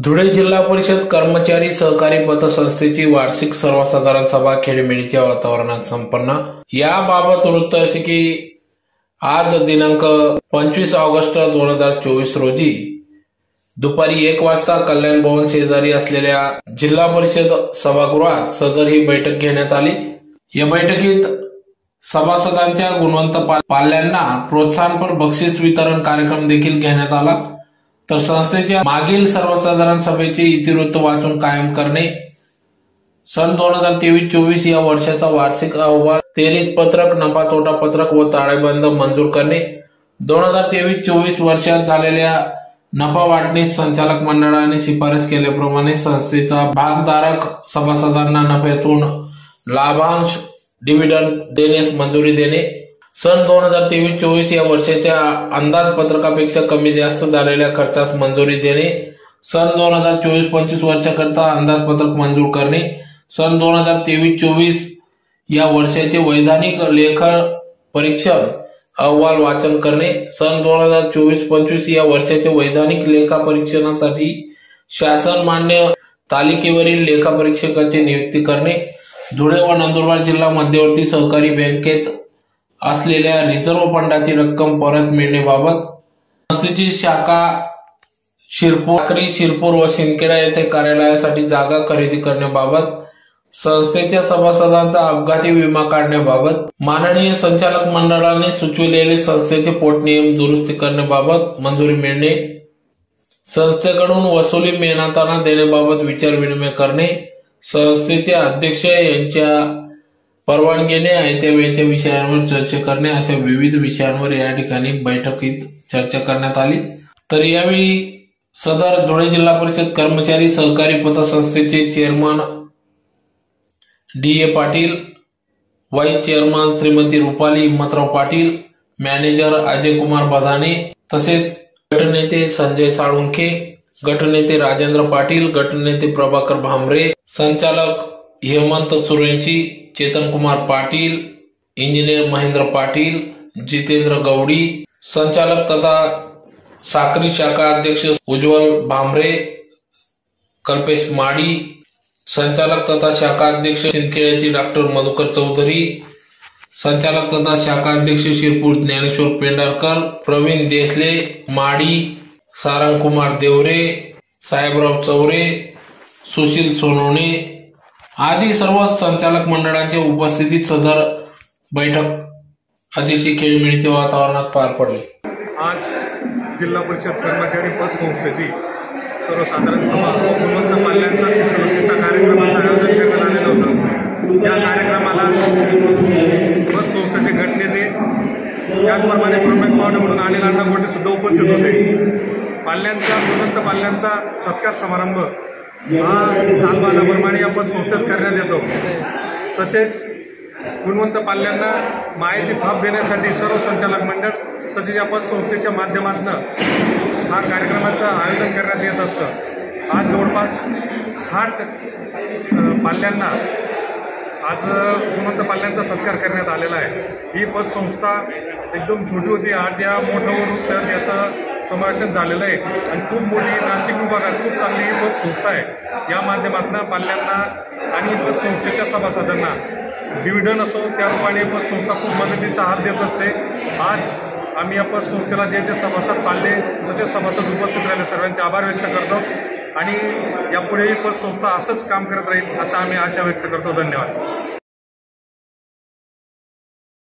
धुळे जिल्हा परिषद कर्मचारी सहकारी पतसंस्थेची वार्षिक सर्वसाधारण सभा खेळमेळीच्या वातावरणात संपन्न. याबाबत वृत्त असे की आज दिनांक पंचवीस ऑगस्ट दोन हजार चोवीस रोजी दुपारी एक वाजता कल्याण भवन शेजारी असलेल्या जिल्हा परिषद सभागृहात सदर ही बैठक घेण्यात आली. या बैठकीत सभासदांच्या गुणवंत पाल्यांना प्रोत्साहनपर बक्षीस वितरण कार्यक्रम देखील घेण्यात आला. तर संस्थेच्या मागील सर्वसाधारण सभेचे इतिवृत्त वाचून कायम करणे. सन दोन हजार तेवीस चोवीस या वर्षाचा वार्षिक अहवाल तेवीस पत्रक नफा तोटा पत्रक व ताळेबंद मंजूर करणे. दोन हजार तेवीस चोवीस वर्षात झालेल्या नफा वाटणीस संचालक मंडळाने शिफारस केल्याप्रमाणे संस्थेचा भागधारक सभासदांना नफ्यातून लाभांश डिव्हिडंड देण्यास मंजुरी देणे. सन दोन हजार तेवीस चोवीस या वर्षाच्या अंदाजपत्रकापेक्षा कमी जास्त झालेल्या खर्चास मंजुरी देणे सन दोन हजार चोवीस पंचवीस वर्षाकरता अंदाजपत्रक मंजूर करणे सन दोन हजार तेवीस चोवीस या वर्षाचे वैधानिक लेख परीक्षण अहवाल वाचन करणे सन दोन हजार चोवीस पंचवीस या वर्षाचे वैधानिक लेखा परीक्षणासाठी शासन मान्य तालिकेवरील लेखा परीक्षकाची नियुक्ती करणे धुळे व नंदुरबार जिल्हा मध्यवर्ती सहकारी बँकेत असलेल्या रिझर्व्ह फंडाची रक्कम परत मिळण्याबाबत संस्थेची शाखा शिरपूर शिरपूर व शिंदखेडा येथे कार्यालयासाठी जागा खरेदी करण्याबाबत संस्थेच्या सभासदांचा अपघाती विमा काढण्याबाबत माननीय संचालक मंडळाने सुचविलेले संस्थेचे पोटनियम दुरुस्ती करण्याबाबत मंजुरी मिळणे संस्थेकडून वसुली मेहनताना देण्याबाबत विचार विनिमय करणे संस्थेचे अध्यक्ष यांच्या परवानगीने आयत्या वेळच्या विषयांवर चर्चा करणे अशा विविध विषयांवर या ठिकाणी बैठकीत चर्चा करण्यात आली. तर यावेळी सदर धुळे जिल्हा परिषद कर्मचारी सहकारी पतसंस्थेचे chairman D A Patil vice chairman Shrimati Rupali Himmatrao Patil manager Ajay Kumar Badane तसेच गटनेते संजय साळुंखे गटनेते राजेंद्र पाटील गटनेते प्रभाकर भामरे संचालक हेमंत सुरेंशी चेतन कुमार पाटील इंजिनियर महेंद्र पाटील जितेंद्र गौडी संचालक तथा साखरी शाखा अध्यक्ष उज्ज्वल भांबरे कल्पेश माडी संचालक तथा शाखा अध्यक्ष शिंदखेड्याचे डॉक्टर मधुकर चौधरी संचालक तथा शाखा अध्यक्ष शिरपूर ज्ञानेश्वर पेंढारकर प्रवीण देसले माडी सारंगकुमार देवरे साहेबराव चौरे सुशील सोनवणे आदी सर्व संचालक मंडळांच्या उपस्थितीत सदर बैठक अतिशय खेळमिळीच्या वातावरणात पार पडली. आज जिल्हा परिषद कर्मचारी पतसंस्थेची सर्वसाधारण सभा व गुणवंत पाल्यांचा शिष्यवृत्तीचा कार्यक्रमाचं आयोजन करण्यात आलेलं होतं. या कार्यक्रमाला पतसंस्थेचे गटनेते त्याचप्रमाणे प्रमुख पाहुणे म्हणून अनिल अण्णा गोटे सुद्धा उपस्थित होते. पाल्यांचा गुणवंत पाल्यांचा सत्कार समारंभ हा सालबाजाप्रमाणे या पतसंस्थेत करण्यात येतो. तसेच गुणवंत पाल्यांना मायेची थाप देण्यासाठी सर्व संचालक मंडळ तसेच या संस्थेच्या माध्यमातून हा कार्यक्रमाचं आयोजन करण्यात येत असतं. आज जवळपास साठ पाल्यांना आज गुणवंत पाल्यांचा सत्कार करण्यात आलेला आहे. ही पतसंस्था एकदम छोटी होती. आज या मोठं वरून याचं समावेशन झालेलं आहे. आणि खूप मोठी नाशिक विभागात खूप चांगली ही पतसंस्था आहे. या माध्यमातून पाल्यांना आणि पतसंस्थेच्या सभासदांना डिव्हिडन असो त्या रूपाने पतसंस्था खूप मदतीचा हात देत असते. आज आम्ही या पतसंस्थेला जे जे सभासद पाळले जसे सभासद उपस्थित राहिले सर्वांचे आभार व्यक्त करतो. आणि यापुढेही पतसंस्था असंच काम करत राहील असं आम्ही आशा व्यक्त करतो. धन्यवाद.